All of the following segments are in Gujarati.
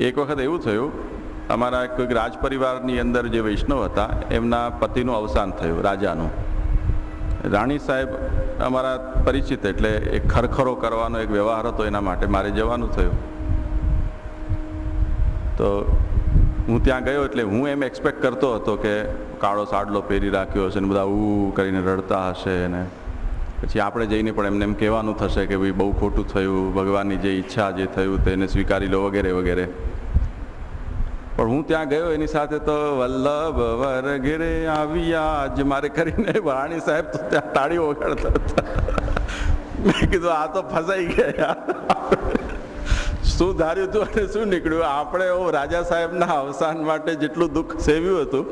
એક વખત એવું થયું, અમારા કોઈક રાજ પરિવારની અંદર જે વૈષ્ણવ હતા, એમના પતિનું અવસાન થયું, રાજાનું. રાણી સાહેબ અમારા પરિચિત એટલે એક ખરખરો કરવાનો એક વ્યવહાર હતો એના માટે મારે જવાનું થયું. તો હું ત્યાં ગયો એટલે હું એમ એક્સપેક્ટ કરતો હતો કે કાળો સાડલો પહેરી રાખ્યો હશે ને બધા ઉ કરીને રડતા હશે ને પછી આપણે જઈને પણ એમને એમ કહેવાનું થશે કે ભાઈ બહુ ખોટું થયું, ભગવાનની જે ઈચ્છા જે થયું તેને સ્વીકારી લો વગેરે વગેરે. પણ હું ત્યાં ગયો, એની સાથે તો વલ્લભ વરગેરે આવ્યા જ મારે કરીને વાણી સાહેબ તો ત્યાં તાળીઓ વગાડતા હતા. મેં કીધું, આ તો ફસાઈ ગયા શું ધાર્યું હતું અને શું નીકળ્યું? આપણે રાજા સાહેબના અવસાન માટે જેટલું દુઃખ સેવ્યું હતું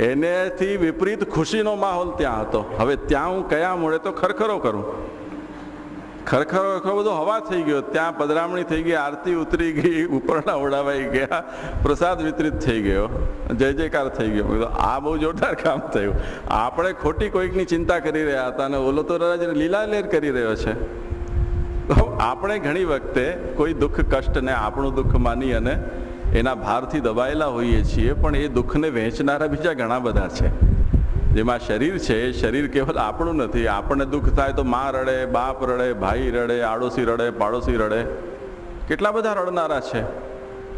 એનેથી વિપરીત ખુશીનો માહોલ ત્યાં હતો. હવે ત્યાં હું કયા મૂળે તો ખરખરો કરું. ખરખરો ખરો બધો હવા થઈ ગયો. ત્યાં પધરામણી થઈ ગઈ, આરતી ઉતરી ગઈ ઉપરના ઉડાવાઈ ગયા, પ્રસાદ વિતરિત થઈ ગયો, જય જયકાર થઈ ગયો. આ બહુ જોરદાર કામ થયું. આપણે ખોટી કોઈકની ચિંતા કરી રહ્યા હતા અને ઓલો તો રાજ લીલાલેર કરી રહ્યો છે. આપણે ઘણી વખતે કોઈ દુઃખ, કષ્ટને આપણું દુઃખ માની અને એના ભારથી દબાયેલા હોઈએ છીએ, પણ એ દુઃખને વહેંચનારા બીજા ઘણા બધા છે. જેમાં શરીર છે, એ શરીર કેવલ આપણું નથી, આપણને દુઃખ થાય તો મા રડે, બાપ રડે, ભાઈ રડે, આડોશી રડે, પાડોશી રડે, કેટલા બધા રડનારા છે.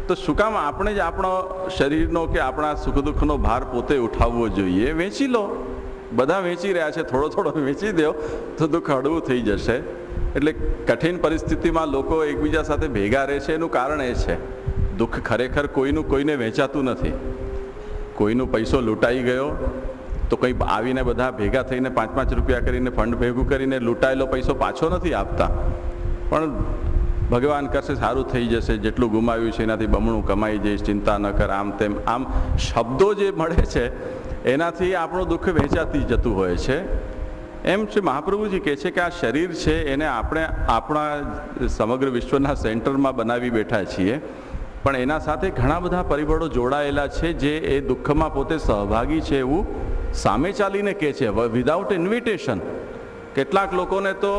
તો શું કામ આપણે જ આપણો શરીરનો કે આપણા સુખ દુઃખનો ભાર પોતે ઉઠાવવો જોઈએ? વેચી લો. બધા વેચી રહ્યા છે, થોડો થોડો વેચી દો, તો દુઃખ હળવું થઈ જશે. એટલે કઠિન પરિસ્થિતિમાં લોકો એકબીજા સાથે ભેગા રહે છે એનું કારણ એ છે. દુઃખ ખરેખર કોઈનું કોઈને વેચાતું નથી. કોઈનું પૈસો લૂંટાઈ ગયો તો કંઈ આવીને બધા ભેગા થઈને પાંચ પાંચ રૂપિયા કરીને ફંડ ભેગું કરીને લૂંટાયેલો પૈસો પાછો નથી આપતા. પણ ભગવાન કરશે સારું થઈ જશે, જેટલું ગુમાવ્યું છે એનાથી બમણું કમાઈ જઈશ, ચિંતા ન કર, આમ તેમ. આમ શબ્દો જે મળે છે, એનાથી આપણું દુઃખ વેચાતી જતું હોય છે. એમ છે મહાપ્રભુજી કહે છે કે આ શરીર છે, એને આપણે આપણા સમગ્ર વિશ્વના સેન્ટરમાં બનાવી બેઠા છીએ. પણ એના સાથે ઘણા બધા પરિબળો જોડાયેલા છે જે એ દુઃખમાં પોતે સહભાગી છે એવું સામે ચાલીને કહે છે. વિધાઉટ ઇન્વિટેશન કેટલાક લોકોને તો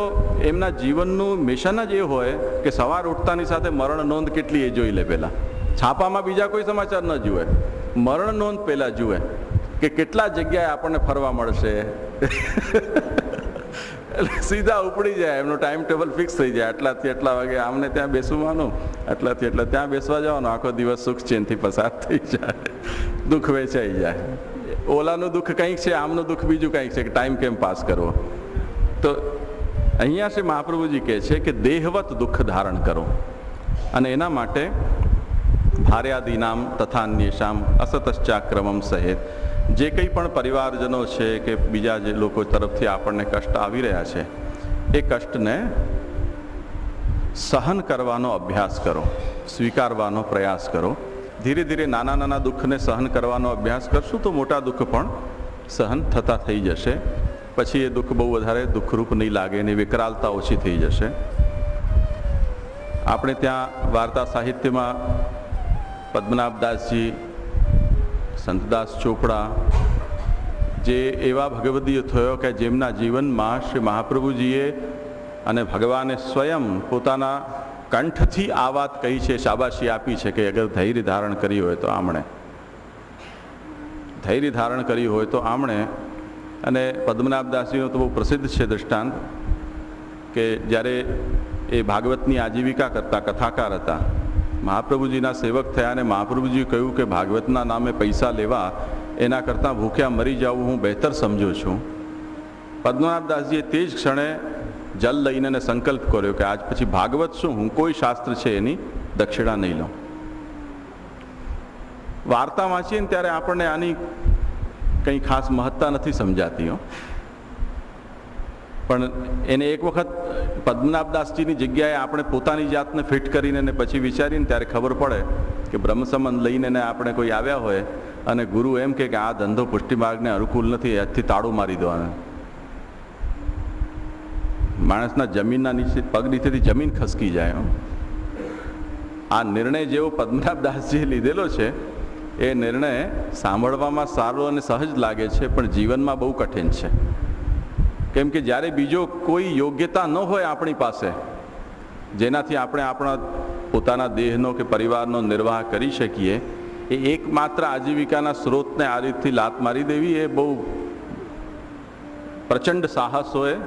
એમના જીવનનું મિશન જ એ હોય કે સવાર ઉઠતાની સાથે મરણ નોંધ કેટલી એ જોઈ લે પહેલાં. છાપામાં બીજા કોઈ સમાચાર ન જુએ. મરણ નોંધ પહેલાં જુએ કે કેટલા જગ્યાએ આપણને ફરવા મળશે. એટલે સીધા ઉપડી જાય, એમનું ટાઈમ ટેબલ ફિક્સ થઈ જાય. આટલાથી આટલા વાગે આમને ત્યાં બેસવાનું, આટલાથી એટલે ત્યાં બેસવા જવાનું. આખો દિવસ સુખ ચેનથી પસાર થઈ જાય. દુઃખ વેચાઈ જાય. ઓલાનું દુઃખ કંઈક છે, આમનું દુઃખ બીજું કંઈક છે કે ટાઈમ કેમ પાસ કરવો? તો અહીંયા શ્રી મહાપ્રભુજી કહે છે કે દેહવત દુઃખ ધારણ કરો. અને એના માટે ભાર્યાદીનામ તથા અન્યેષામ અસતશ્ચાક્રમમ સહેત જે કંઈ પણ પરિવારજનો છે કે બીજા જે લોકો તરફથી આપણને કષ્ટ આવી રહ્યા છે, એ કષ્ટને સહન કરવાનો અભ્યાસ કરો, સ્વીકારવાનો પ્રયાસ કરો. ધીરે ધીરે નાના નાના દુઃખને સહન કરવાનો અભ્યાસ કરશું તો મોટા દુઃખ પણ સહન થતા થઈ જશે. પછી એ દુઃખ બહુ વધારે દુઃખરૂપ નહીં લાગે એની વિકરાલતા ઓછી થઈ જશે. આપણે ત્યાં વાર્તા સાહિત્યમાં પદ્મનાભદાસજી સંતદાસ ચોપડા જે એવા ભગવદીય થયો કે જેમના જીવનમાં શ્રી મહાપ્રભુજીએ અને ભગવાને સ્વયં પોતાના કંઠથી આ વાત કહી છે, શાબાશી આપી છે કે અગર ધૈર્ય ધારણ કરી હોય તો આમણે. ધૈર્ય ધારણ કર્યું હોય તો આમણે. અને પદ્મનાભદાસજીનો તો બહુ પ્રસિદ્ધ છે દૃષ્ટાંત કે જ્યારે એ ભાગવતની આજીવિકા કરતા કથાકાર હતા મહાપ્રભુજીના સેવક થયા અને મહાપ્રભુજી કહ્યું કે ભાગવતના નામે પૈસા લેવા એના કરતાં ભૂખ્યા મરી જવું હું બહેતર સમજું છું. પદ્મનાભદાસજીએ તે જ ક્ષણે જલ લઈને એને સંકલ્પ કર્યો કે આજ પછી ભાગવત શું, હું કોઈ શાસ્ત્ર છે એની દક્ષિણા નહીં લઉં. વાર્તા વાંચીએ ને ત્યારે આપણને આની કંઈ ખાસ મહત્તા નથી સમજાતી હો. પણ એને એક વખત પદ્મનાભદાસજીની જગ્યાએ આપણે પોતાની જાતને ફિટ કરીને અને પછી વિચારીને ત્યારે ખબર પડે કે બ્રહ્મ સંબંધ લઈને ને આપણે કોઈ આવ્યા હોય અને ગુરુ એમ કે આ ધંધો પુષ્ટિમાર્ગને અનુકૂળ નથી આજથી તાળું મારી દેવાના માણસના જમીનના નીચે, પગ નીચેથી જમીન ખસકી જાય આ નિર્ણય જેવો પદ્મનાભદાસજીએ લીધેલો છે, એ નિર્ણય સાંભળવામાં સારો અને સહજ લાગે છે, પણ જીવનમાં બહુ કઠિન છે. કેમ કે જ્યારે બીજો કોઈ યોગ્યતા ન હોય આપણી પાસે, જેનાથી આપણે આપણા પોતાના દેહનો કે પરિવારનો નિર્વાહ કરી શકીએ, એ એકમાત્ર આજીવિકાના સ્ત્રોતને આ રીતથી લાત મારી દેવી એ બહુ પ્રચંડ સાહસ હોય,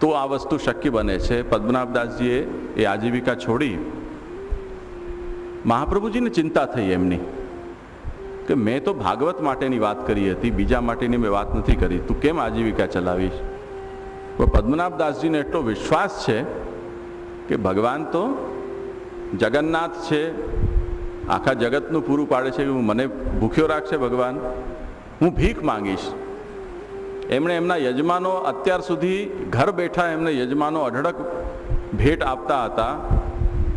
તો આ વસ્તુ શક્ય બને છે. પદ્મનાભદાસજીએ એ આજીવિકા છોડી મહાપ્રભુજીને ચિંતા થઈ એમની. કે મેં તો ભાગવત માટેની વાત કરી હતી, બીજા માટેની મેં વાત નથી કરી. તું કેમ આજીવિકા ચલાવીશ? પદ્મનાભદાસજીને એટલો વિશ્વાસ છે કે ભગવાન તો જગન્નાથ છે, આખા જગતનું પૂરું પાડે છે હું મને ભૂખ્યો રાખશે ભગવાન. હું ભીખ માંગીશ. એમણે એમના યજમાનો અત્યાર સુધી ઘર બેઠા એમને યજમાનો અઢળક ભેટ આપતા હતા.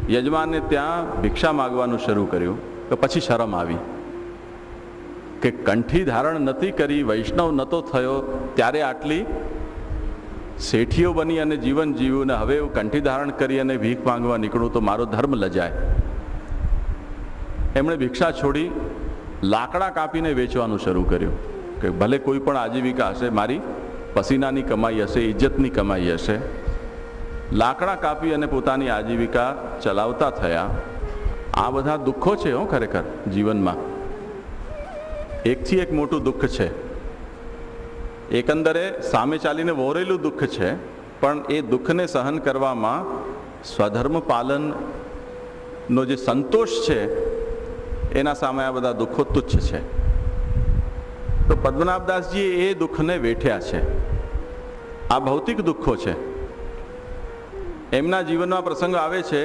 યજમાનને ત્યાં ભિક્ષા માગવાનું શરૂ કર્યું. તો પછી શરમ આવી. કે કંઠી ધારણ નથી કરી, વૈષ્ણવ નહોતો થયો, ત્યારે આટલી શેઠીઓ બની અને જીવન જીવ્યું ને હવે હું કંઠી ધારણ કરી અને ભીખ માંગવા નીકળું તો મારો ધર્મ લજાય. એમણે ભિક્ષા છોડી લાકડા કાપીને વેચવાનું શરૂ કર્યું કે ભલે કોઈ પણ આજીવિકા હશે, મારી પસીનાની કમાઈ હશે ઇજ્જતની કમાઈ હશે. લાકડા કાપી અને પોતાની આજીવિકા ચલાવતા થયા. આ બધા દુઃખો છે હો ખરેખર જીવનમાં. એકથી એક મોટું દુઃખ છે. એકંદરે સામે ચાલીને વહોરેલું દુઃખ છે, પણ એ દુઃખને સહન કરવામાં સ્વધર્મ પાલનનો જે સંતોષ છે, એના સામે આ બધા દુઃખો તુચ્છ છે. તો પદ્મનાભદાસજીએ એ દુઃખને વેઠ્યા છે. આ ભૌતિક દુઃખો છે. એમના જીવનમાં પ્રસંગ આવે છે,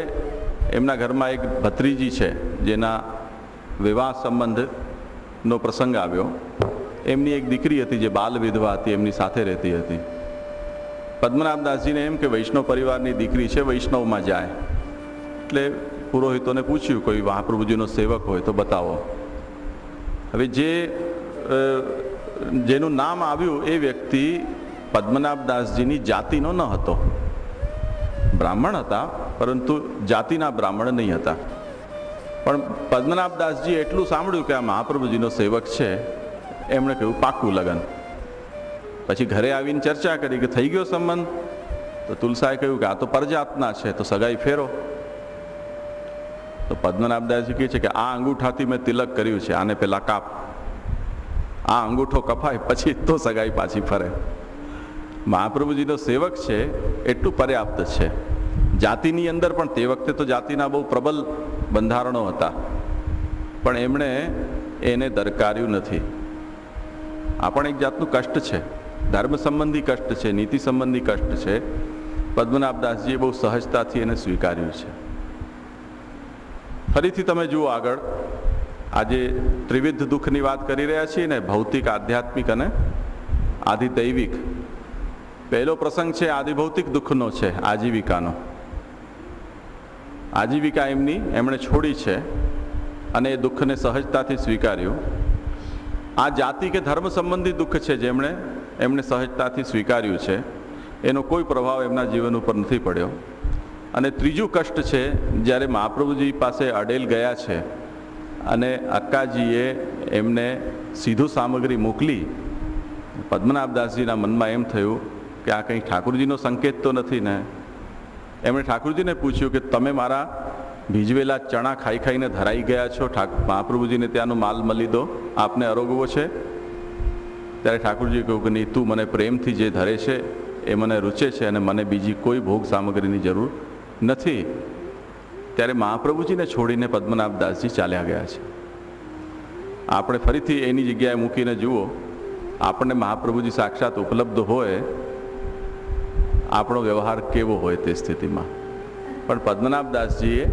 એમના ઘરમાં એક ભત્રીજી છે, જેના વિવાહ સંબંધનો પ્રસંગ આવ્યો. એમની એક દીકરી હતી જે બાલ વિધવા હતી, એમની સાથે રહેતી હતી. પદ્મનાભદાસજીને એમ કે વૈષ્ણવ પરિવારની દીકરી છે, વૈષ્ણવમાં જાય. એટલે પુરોહિતોને પૂછ્યું, કોઈ મહાપ્રભુજીનો સેવક હોય તો બતાવો. હવે જે જેનું નામ આવ્યું એ વ્યક્તિ પદ્મનાભદાસજીની જાતિનો ન હતો. બ્રાહ્મણ હતા, પરંતુ જાતિના બ્રાહ્મણ નહીં હતા. પણ પદ્મનાભદાસજી એટલું સાંભળ્યું કે આ મહાપ્રભુજીનો સેવક છે, એમણે કહ્યું, પાક્કું લગન. પછી ઘરે આવીને ચર્ચા કરી કે થઈ ગયો સંબંધ? તો તુલસાએ કહ્યું કે આ તો પરજાતના છે, તો સગાઈ ફેરો. તો પદ્મનાભદાસજી કહે છે કે આ અંગૂઠાથી મેં તિલક કર્યું છે, આને પેલા કાપ. આ અંગૂઠો કપાય પછી તો સગાઈ પાછી ફરે. મહાપ્રભુજીનો સેવક છે, એટલું પર્યાપ્ત છે. જાતિની અંદર પણ તે વખતે તો જાતિના બહુ પ્રબલ બંધારણો હતા. પણ એમણે એને દરકાર્યું નથી. આ પણ એક જાતનું કષ્ટ છે. ધર્મ સંબંધી કષ્ટ છે, નીતિ સંબંધી કષ્ટ છે. પદ્મનાભદાસજીએ બહુ સહજતાથી એને સ્વીકાર્યું છે. ફરીથી તમે જુઓ આગળ. આજે ત્રિવિધ દુઃખની વાત કરી રહ્યા છીએ ને, ભૌતિક, આધ્યાત્મિક અને આધિદૈવિક. પહેલો પ્રસંગ છે આદિભૌતિક દુઃખનો છે, આજીવિકાનો. આજીવિકા એમની એમણે છોડી છે અને એ દુઃખને સહજતાથી સ્વીકાર્યું. આ જાતિ કે ધર્મ સંબંધી દુઃખ છે જેમણે એમણે સહજતાથી સ્વીકાર્યું છે, એનો કોઈ પ્રભાવ એમના જીવન ઉપર નથી પડ્યો. અને ત્રીજું કષ્ટ છે, જ્યારે મહાપ્રભુજી પાસે અડેલ ગયા છે અને અક્કાજીએ એમને સીધું સામગ્રી મોકલી, પદ્મનાભદાસજીના મનમાં એમ થયું કે આ કંઈ ઠાકુરજીનો સંકેત તો નથી ને? એમણે ઠાકુરજીને પૂછ્યું કે તમે મારા ભીજવેલા ચણા ખાઈ ખાઈને ધરાઈ ગયા છો? મહાપ્રભુજીને ત્યાંનો માલ મળી દો. આપને અરોગવો છે? ત્યારે ઠાકુરજી કહ્યું કે નહીં, તું મને પ્રેમથી જે ધરે છે એ મને રૂચે છે અને મને બીજી કોઈ ભોગ સામગ્રીની જરૂર નથી. ત્યારે મહાપ્રભુજીને છોડીને પદ્મનાભદાસજી ચાલ્યા ગયા છે. આપણે ફરીથી એની જગ્યાએ મૂકીને જુઓ. આપણને મહાપ્રભુજી સાક્ષાત ઉપલબ્ધ હોય આપણો વ્યવહાર કેવો હોય તે સ્થિતિમાં. પણ પદ્મનાભદાસજીએ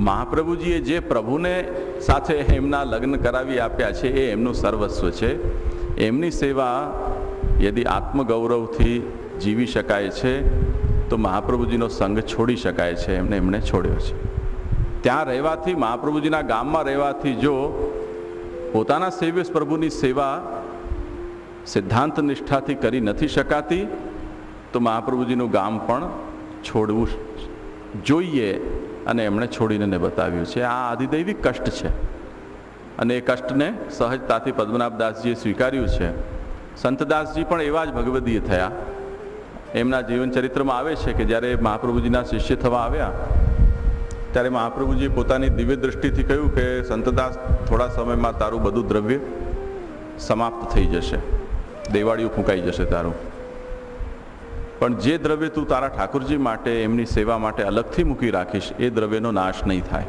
મહાપ્રભુજીએ જે પ્રભુને સાથે એમના લગ્ન કરાવી આપ્યા છે, એ એમનું સર્વસ્વ છે. એમની સેવા યદિ આત્મગૌરવથી જીવી શકાય છે, તો મહાપ્રભુજીનો સંગ છોડી શકાય છે, એમને એમણે છોડ્યો છે. ત્યાં રહેવાથી, મહાપ્રભુજીના ગામમાં રહેવાથી જો પોતાના સેવ્ય પ્રભુની સેવા સિદ્ધાંત નિષ્ઠાથી કરી નથી શકાતી તો મહાપ્રભુજીનું ગામ પણ છોડવું જોઈએ અને એમણે છોડીને એને બતાવ્યું છે. આ આધિદૈવિક કષ્ટ છે. અને એ કષ્ટને સહજતાથી પદ્મનાભદાસજીએ સ્વીકાર્યું છે. સંતદાસજી પણ એવા જ ભગવદીય થયા. એમના જીવન ચરિત્રમાં આવે છે કે જ્યારે મહાપ્રભુજીના શિષ્ય થવા આવ્યા, ત્યારે મહાપ્રભુજીએ પોતાની દિવ્ય દ્રષ્ટિથી કહ્યું કે સંતદાસ થોડા સમયમાં તારું બધું દ્રવ્ય સમાપ્ત થઈ જશે. દેવાળીઓ ફૂંકાઈ જશે તારું. પણ જે દ્રવ્ય તું તારા ઠાકુરજી માટે, એમની સેવા માટે અલગથી મૂકી રાખીશ, એ દ્રવ્યનો નાશ નહીં થાય.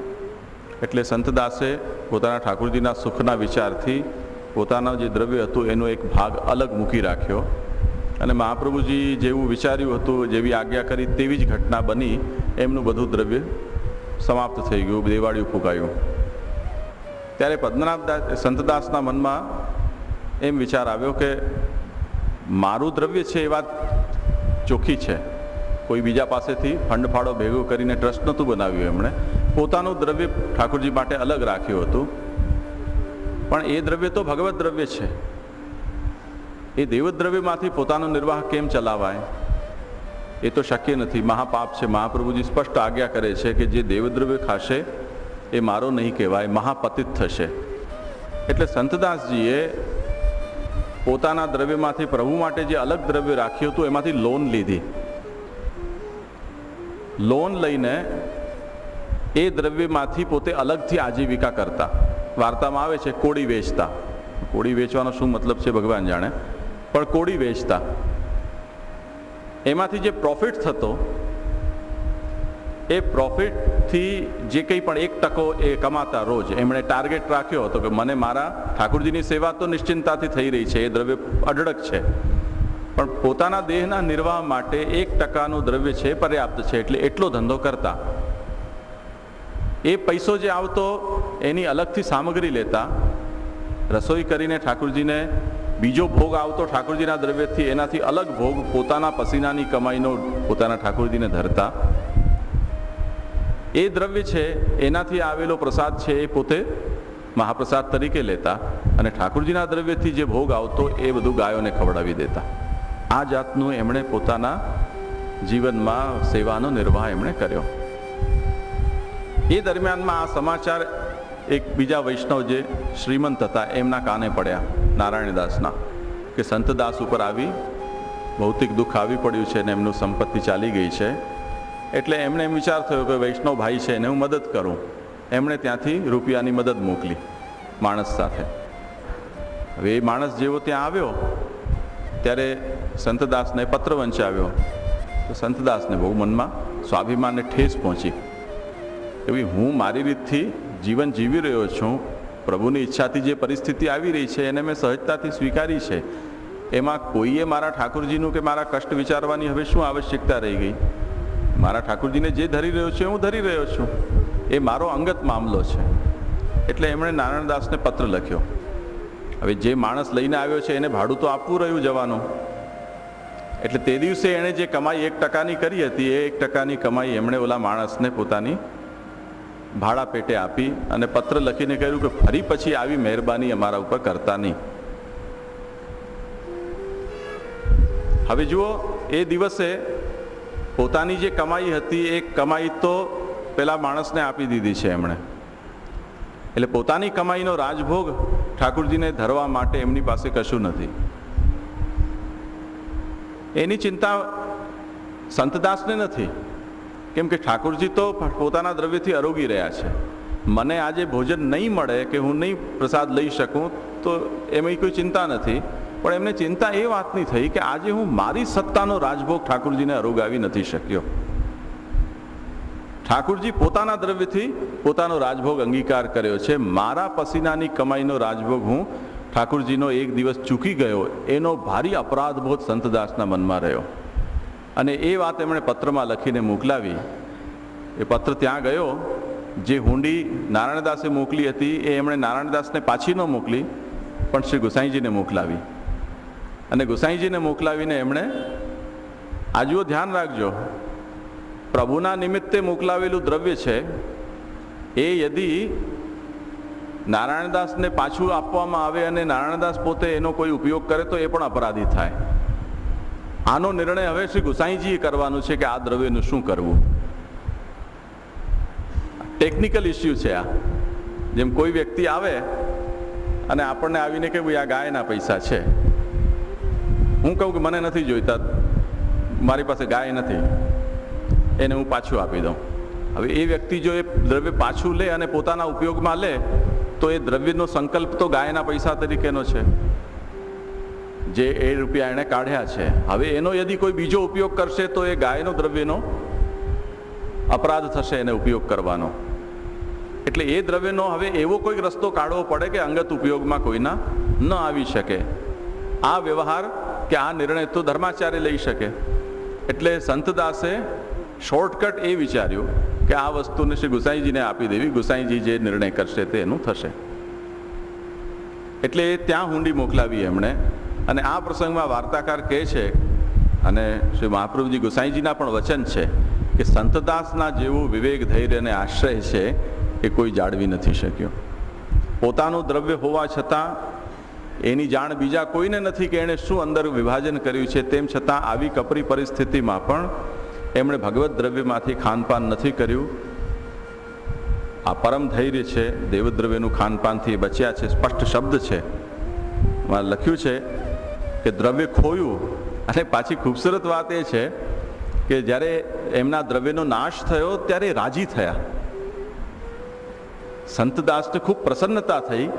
એટલે સંતદાસે પોતાના ઠાકુરજીના સુખના વિચારથી પોતાના જે દ્રવ્ય હતું, એનો એક ભાગ અલગ મૂકી રાખ્યો. અને મહાપ્રભુજી જેવું વિચાર્યું હતું, જેવી આજ્ઞા કરી, તેવી જ ઘટના બની. એમનું બધું દ્રવ્ય સમાપ્ત થઈ ગયું, દેવાળિયું ફૂંકાયું. ત્યારે પદ્મનાભદાસ સંતદાસના મનમાં એમ વિચાર આવ્યો કે, મારું દ્રવ્ય છે એ વાત ચોખ્ખી છે. કોઈ બીજા પાસેથી ફંડફાળો ભેગો કરીને ટ્રસ્ટ નહોતું બનાવ્યું એમણે. પોતાનું દ્રવ્ય ઠાકોરજી માટે અલગ રાખ્યું હતું. પણ એ દ્રવ્ય તો ભગવત દ્રવ્ય છે. એ દેવદ્રવ્યમાંથી પોતાનો નિર્વાહ કેમ ચલાવાય? એ તો શક્ય નથી. મહાપાપ છે. મહાપ્રભુજી સ્પષ્ટ આજ્ઞા કરે છે કે જે દેવદ્રવ્ય ખાશે એ મારો નહીં કહેવાય. મહાપતિત થશે. એટલે સંતદાસજીએ પોતાના દ્રવ્યમાંથી પ્રભુ માટે જે અલગ દ્રવ્ય રાખ્યું હતું, એમાંથી લોન લીધી. લોન લઈને એ દ્રવ્યમાંથી પોતે અલગથી આજીવિકા કરતા. વાર્તામાં આવે છે, કોળી વેચતા. કોળી વેચવાનો શું મતલબ છે ભગવાન જાણે? પણ કોળી વેચતા. એમાંથી જે પ્રોફિટ થતો એ પ્રોફિટથી જે કંઈ પણ એક ટકો એ કમાતા રોજ, એમણે ટાર્ગેટ રાખ્યો હતો કે મને મારા ઠાકુરજીની સેવા તો નિશ્ચિંતાથી થઈ રહી છે, એ દ્રવ્ય અઢળક છે. પણ પોતાના દેહના નિર્વાહ માટે એક ટકાનું દ્રવ્ય છે પર્યાપ્ત છે, એટલે એટલો ધંધો કરતા. એ પૈસો જે આવતો એની અલગથી સામગ્રી લેતા. રસોઈ કરીને ઠાકુરજીને બીજો ભોગ આવતો ઠાકુરજીના દ્રવ્યથી, એનાથી અલગ ભોગ પોતાના પસીનાની કમાઈનો પોતાના ઠાકુરજીને ધરતા. એ દ્રવ્ય છે, એનાથી આવેલો પ્રસાદ છે એ પોતે મહાપ્રસાદ તરીકે લેતા અને ઠાકુરજીના દ્રવ્યથી જે ભોગ આવતો એ બધું ગાયોને ખવડાવી દેતા. આ જાતનું એમણે પોતાના જીવનમાં સેવાનો નિર્વાહ એમણે કર્યો. એ દરમિયાનમાં આ સમાચાર એક બીજા વૈષ્ણવ જે શ્રીમંત હતા, એમના કાને પડ્યા નારાયણદાસના, કે સંતદાસ ઉપર આવી ભૌતિક દુઃખ આવી પડ્યું છે ને એમનું સંપત્તિ ચાલી ગઈ છે. એટલે એમણે એમ વિચાર થયો કે વૈષ્ણવ ભાઈ છે એને હું મદદ કરું. એમણે ત્યાંથી રૂપિયાની મદદ મોકલી માણસ સાથે. હવે એ માણસ જેવો ત્યાં આવ્યો, ત્યારે સંતદાસને પત્ર વંચાવ્યો તો સંતદાસને બહુ મનમાં સ્વાભિમાનને ઠેસ પહોંચી. ભાઈ, હું મારી રીતથી જીવન જીવી રહ્યો છું. પ્રભુની ઈચ્છાથી જે પરિસ્થિતિ આવી રહી છે એને મેં સહજતાથી સ્વીકારી છે. એમાં કોઈએ મારા ઠાકુરજીનું કે મારા કષ્ટ વિચારવાની હવે શું આવશ્યકતા રહી ગઈ? મારા ઠાકુરજીને જે ધરી રહ્યો છે હું ધરી રહ્યો છું. એ મારો અંગત મામલો છે. એટલે એમણે નારાયણદાસને પત્ર લખ્યો. હવે જે માણસ લઈને આવ્યો છે એને ભાડું તો આપવું રહ્યું જવાનું. એટલે તે દિવસે એણે જે કમાઈ એક ટકાની કરી હતી, એ એક ટકાની કમાઈ એમણે ઓલા માણસને પોતાની ભાડા પેટે આપી અને પત્ર લખીને કહ્યું કે ફરી પછી આવી મહેરબાની અમારા ઉપર કરતા નહીં. હવે જુઓ, એ દિવસે પોતાની જે કમાઈ હતી, એ કમાઈ તો પેલા માણસને આપી દીધી છે એમણે. એટલે પોતાની કમાઈનો રાજભોગ ઠાકુરજીને ધરવા માટે એમની પાસે કશું નથી. એની ચિંતા સંતદાસને નથી, કેમ કે ઠાકુરજી તો પોતાના દ્રવ્યથી આરોગી રહ્યા છે. મને આજે ભોજન નહીં મળે કે હું નહીં પ્રસાદ લઈ શકું, તો એમાં કોઈ ચિંતા નથી. પણ એમને ચિંતા એ વાતની થઈ કે આજે હું મારી સત્તાનો રાજભોગ ઠાકુરજીને અરોગાવી નથી શક્યો. ઠાકુરજી પોતાના દ્રવ્યથી પોતાનો રાજભોગ અંગીકાર કર્યો છે. મારા પસીનાની કમાઈનો રાજભોગ હું ઠાકુરજીનો એક દિવસ ચૂકી ગયો. એનો ભારી અપરાધબોધ સંતદાસના મનમાં રહ્યો. અને એ વાત એમણે પત્રમાં લખીને મોકલાવી. એ પત્ર ત્યાં ગયો. જે હુંડી નારાયણદાસે મોકલી હતી, એ એમણે નારાયણદાસને પાછી ન મોકલી, પણ શ્રી ગુસાઈજીને મોકલાવી. અને ગોસાઈજીને મોકલાવીને એમણે આજુઓ ધ્યાન રાખજો. પ્રભુના નિમિત્તે મોકલાવેલું દ્રવ્ય છે. એ યદિ નારાયણદાસને પાછું આપવામાં આવે અને નારાયણદાસ પોતે એનો કોઈ ઉપયોગ કરે તો એ પણ અપરાધી થાય. આનો નિર્ણય હવે શ્રી ગુસાઈજીએ કરવાનો છે કે આ દ્રવ્યનું શું કરવું. ટેકનિકલ ઇસ્યુ છે આ. જેમ કોઈ વ્યક્તિ આવે અને આપણને આવીને કે ભાઈ આ ગાયના પૈસા છે. હું કહું કે મને નથી જોઈતા. મારી પાસે ગાય નથી. એને હું પાછું આપી દઉં. હવે એ વ્યક્તિ જો એ દ્રવ્ય પાછું લે અને પોતાના ઉપયોગમાં લે, તો એ દ્રવ્યનો સંકલ્પ તો ગાયના પૈસા તરીકેનો છે. જે એ રૂપિયા એણે કાઢ્યા છે. હવે એનો યદિ કોઈ બીજો ઉપયોગ કરશે, તો એ ગાયનો દ્રવ્યનો અપરાધ થશે એને ઉપયોગ કરવાનો. એટલે એ દ્રવ્યનો હવે એવો કોઈક રસ્તો કાઢવો પડે કે અંગત ઉપયોગમાં કોઈના ન આવી શકે. આ વ્યવહાર કે આ નિર્ણય તો ધર્માચાર્ય લઈ શકે. એટલે સંતદાસે શોર્ટકટ એ વિચાર્યું કે આ વસ્તુને શ્રી ગુસાઈજીને આપી દેવી, ગુસાઈજી જે નિર્ણય કરશે તે એનું થશે. એટલે ત્યાં હુંડી મોકલાવી એમણે. અને આ પ્રસંગમાં વાર્તાકાર કહે છે, અને શ્રી મહાપ્રભુજી ગુસાઈજીના પણ વચન છે, કે સંતદાસના જેવું વિવેક, ધૈર્ય અને આશ્રય છે એ કોઈ જાળવી નથી શક્યો. પોતાનું દ્રવ્ય હોવા છતાં એની જાણ બીજા કોઈને નથી કે એણે શું અંદર વિભાજન કર્યું છે તેમ છતાં આવી કપરી પરિસ્થિતિમાં પણ એમણે ભગવત દ્રવ્યમાંથી ખાનપાન નથી કર્યું. આ પરમ ધૈર્ય છે, દેવદ્રવ્યનું ખાનપાનથી બચ્યા છે, સ્પષ્ટ શબ્દ છે. લખ્યું છે કે દ્રવ્ય ખોયું. અને પાછી ખૂબસૂરત વાત એ છે કે જ્યારે એમના દ્રવ્યનો નાશ થયો ત્યારે રાજી થયા. સંતદાસને ખૂબ પ્રસન્નતા થઈ.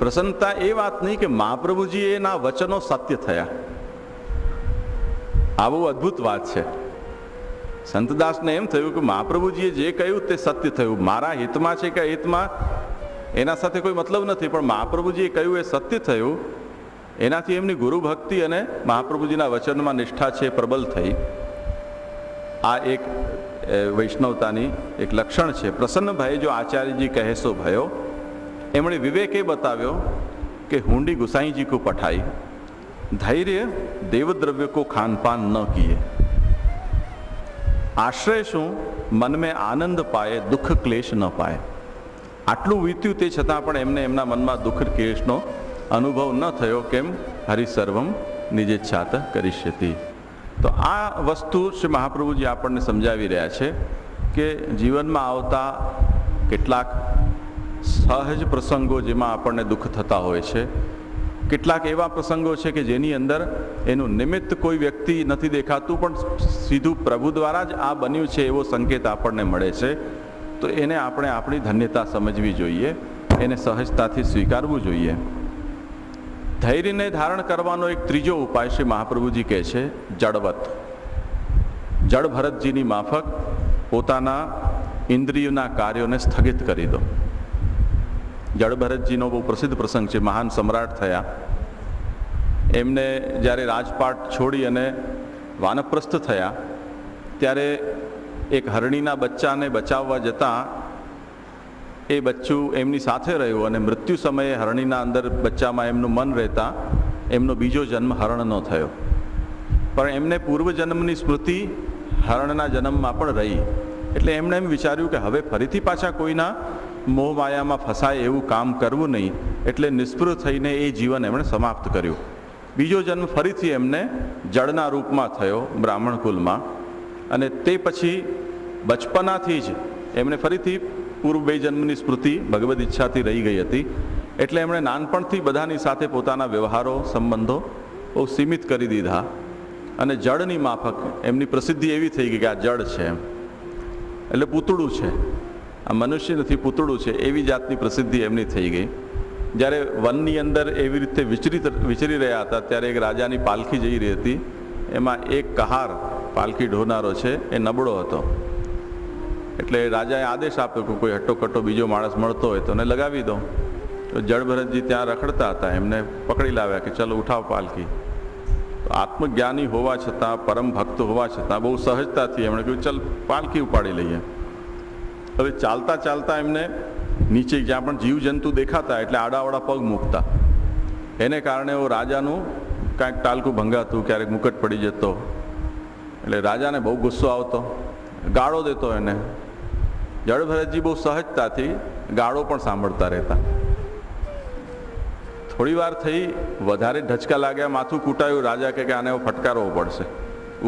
પ્રસન્નતા એ વાતની કે મહાપ્રભુજી એના વચનો સત્ય થયા. આ બહુ અદ્ભુત વાત છે. સંતદાસને એમ થયું કે મહાપ્રભુજીએ જે કહ્યું તે સત્ય થયું. મારા હિતમાં છે કે હિતમાં એના સાથે કોઈ મતલબ નથી, પણ મહાપ્રભુજીએ કહ્યું એ સત્ય થયું. એનાથી એમની ગુરુ ભક્તિ અને મહાપ્રભુજીના વચનમાં નિષ્ઠા છે, પ્રબલ થઈ. આ એક વૈષ્ણવતાની એક લક્ષણ છે. પ્રસન્નભાઈ જો આચાર્યજી કહેશો ભયો એમણે વિવેકે બતાવ્યો કે હુંડી ગુસાઈજી કો પઠાઈ, ધૈર્ય દેવદ્રવ્ય કો ખાનપાન ન કીએ. આશ્રય શું? મન મેં આનંદ પાયે, દુઃખ ક્લેશ ન પાય. આટલું વીત્યું તે છતાં પણ એમને એમના મનમાં દુઃખ ક્લેશનો અનુભવ ન થયો કેમ? હરિસર્વમ નિજેચ્છાત કરીષ્યતિ. તો આ વસ્તુ શ્રી મહાપ્રભુજી આપણને સમજાવી રહ્યા છે કે જીવનમાં આવતા કેટલાક સહજ પ્રસંગો જેમાં આપણને દુઃખ થતા હોય છે. કેટલાક એવા પ્રસંગો છે કે જેની અંદર એનું નિમિત્ત કોઈ વ્યક્તિ નથી દેખાતું, પણ સીધું પ્રભુ દ્વારા જ આ બન્યું છે એવો સંકેત આપણને મળે છે. તો એને આપણે આપણી ધન્યતા સમજવી જોઈએ, એને સહજતાથી સ્વીકારવું જોઈએ. ધૈર્યને ધારણ કરવાનો એક ત્રીજો ઉપાય શ્રી મહાપ્રભુજી કહે છે જળવત જળભરતજીની માફક પોતાના ઇન્દ્રિયોના કાર્યોને સ્થગિત કરી દો. જડ ભરતજીનો બહુ પ્રસિદ્ધ પ્રસંગ છે, મહાન સમ્રાટ થયા. એમને જ્યારે રાજપાટ છોડી અને વાનપ્રસ્થ થયા, ત્યારે એક હરણીના બચ્ચાને બચાવવા જતાં એ બચ્ચું એમની સાથે રહ્યું અને મૃત્યુ સમયે હરણીના અંદર બચ્ચામાં એમનું મન રહેતા એમનો બીજો જન્મ હરણનો થયો. પણ એમને પૂર્વજન્મની સ્મૃતિ હરણના જન્મમાં પણ રહી. એટલે એમણે એમ વિચાર્યું કે હવે ફરીથી પાછા કોઈના મોહ માયામાં ફસાય એવું કામ કરવું નહીં, એટલે નિષ્ફળ થઈને એ જીવન એમણે સમાપ્ત કર્યું. બીજો જન્મ ફરીથી એમને જળના રૂપમાં થયો બ્રાહ્મણ કુલમાં. અને તે પછી બચપનાથી જ એમણે ફરીથી પૂર્વ બે જન્મની સ્મૃતિ ભગવદ ઈચ્છાથી રહી ગઈ હતી. એટલે એમણે નાનપણથી બધાની સાથે પોતાના વ્યવહારો, સંબંધો બહુ સીમિત કરી દીધા. અને જળની માફક એમની પ્રસિદ્ધિ એવી થઈ ગઈ કે આ જળ છે એમ. એટલે પૂતળું છે. આ મનુષ્ય નથી પૂતળું છે, એવી જાતની પ્રસિદ્ધિ એમની થઈ ગઈ. જ્યારે વનની અંદર એવી રીતે વિચરી વિચરી રહ્યા હતા, ત્યારે એક રાજાની પાલખી જઈ રહી હતી. એમાં એક કહાર પાલખી ઢોનારો છે, એ નબળો હતો. એટલે રાજાએ આદેશ આપ્યો કે કોઈ હટ્ટો બીજો માણસ મળતો હોય તો એને લગાવી દો. તો જળભરતજી ત્યાં રખડતા હતા, એમને પકડી લાવ્યા કે ચલો ઉઠાવ પાલખી. તો આત્મજ્ઞાની હોવા છતાં, પરમ ભક્ત હોવા છતાં બહુ સહજતાથી એમણે કહ્યું, ચલ પાલખી ઉપાડી લઈએ. હવે ચાલતા ચાલતા એમને નીચે જ્યાં પણ જીવજંતુ દેખાતા એટલે આડાવાળા પગ મૂકતા. એને કારણે એવો રાજાનું કાંઈક ટાલકું ભંગાતું, ક્યારેક મુકટ પડી જતો. એટલે રાજાને બહુ ગુસ્સો આવતો. ગાળો દેતો એને. જળભરતજી બહુ સહજતાથી ગાળો પણ સાંભળતા રહેતા. થોડી વાર થઈ, વધારે ઢચકા લાગ્યા, માથું કૂટાયું, રાજા કે આને ફટકારવો પડશે.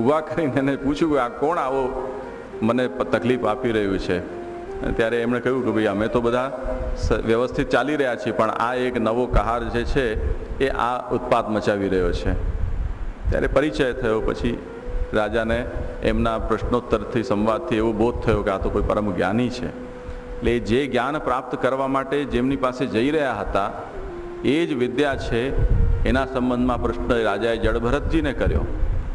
ઊભા કરીને એને પૂછ્યું કે આ કોણ આવો મને તકલીફ આપી રહ્યું છે? ત્યારે એમણે કહ્યું કે ભાઈ અમે તો બધા વ્યવસ્થિત ચાલી રહ્યા છીએ, પણ આ એક નવો કહાર જે છે એ આ ઉત્પાત મચાવી રહ્યો છે. ત્યારે પરિચય થયો, પછી રાજાને એમના પ્રશ્નોત્તરથી, સંવાદથી એવો બોધ થયો કે આ તો કોઈ પરમ જ્ઞાની છે. એટલે જે જ્ઞાન પ્રાપ્ત કરવા માટે જેમની પાસે જઈ રહ્યા હતા, એ જ વિદ્યા છે, એના સંબંધમાં પ્રશ્ન રાજાએ જળભરતજીને કર્યો.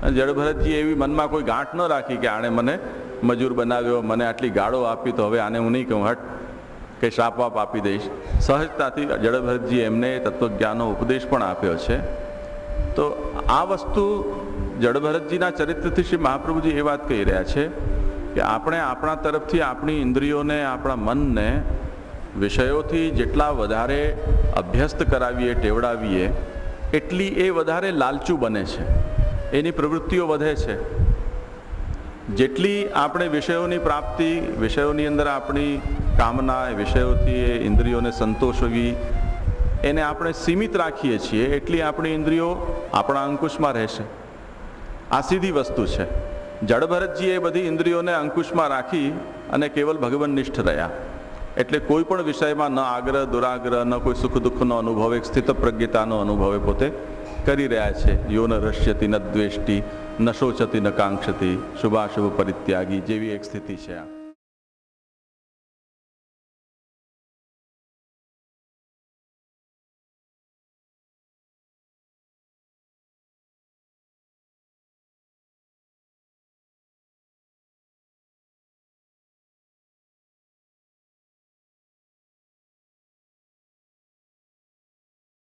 અને જળભરતજી એવી મનમાં કોઈ ગાંઠ ન રાખી કે આણે મને મજૂર બનાવ્યો, મને આટલી ગાળો આપી તો હવે આને હું નહીં કહું. હટ, કે શ્રાપ વાપ આપી દઈશ. સહજતાથી જડભરતજી એમને તત્વજ્ઞાનનો ઉપદેશ પણ આપ્યો છે. તો આ વસ્તુ જડભરતજીના ચરિત્રથી શ્રી મહાપ્રભુજી એ વાત કહી રહ્યા છે કે આપણે આપણા તરફથી આપણી ઇન્દ્રિયોને, આપણા મનને વિષયોથી જેટલા વધારે અભ્યસ્ત કરાવીએ, ટેવડાવીએ, એટલી એ વધારે લાલચું બને છે. એની પ્રવૃત્તિઓ વધે છે. જેટલી આપણે વિષયોની પ્રાપ્તિ, વિષયોની અંદર આપણી કામના, વિષયોથી એ ઇન્દ્રિયોને સંતોષવી, એને આપણે સીમિત રાખીએ છીએ, એટલી આપણી ઇન્દ્રિયો આપણા અંકુશમાં રહેશે. આ સીધી વસ્તુ છે. જડભરતજી એ બધી ઇન્દ્રિયોને અંકુશમાં રાખી અને કેવલ ભગવાનનિષ્ઠ રહ્યા. એટલે કોઈ પણ વિષયમાં ન આગ્રહ, દુરાગ્રહ, ન કોઈ સુખ દુઃખનો અનુભવ, એક સ્થિત પ્રજ્ઞતાનો અનુભવ પોતે કરી રહ્યા છે. યો ન રશ્યતી ન દ્વેષ્ટિ ન શોચતી ન કાંક્ષતી શુભાશુભ પરિત્યાગી જેવી એક સ્થિતિ છે. આ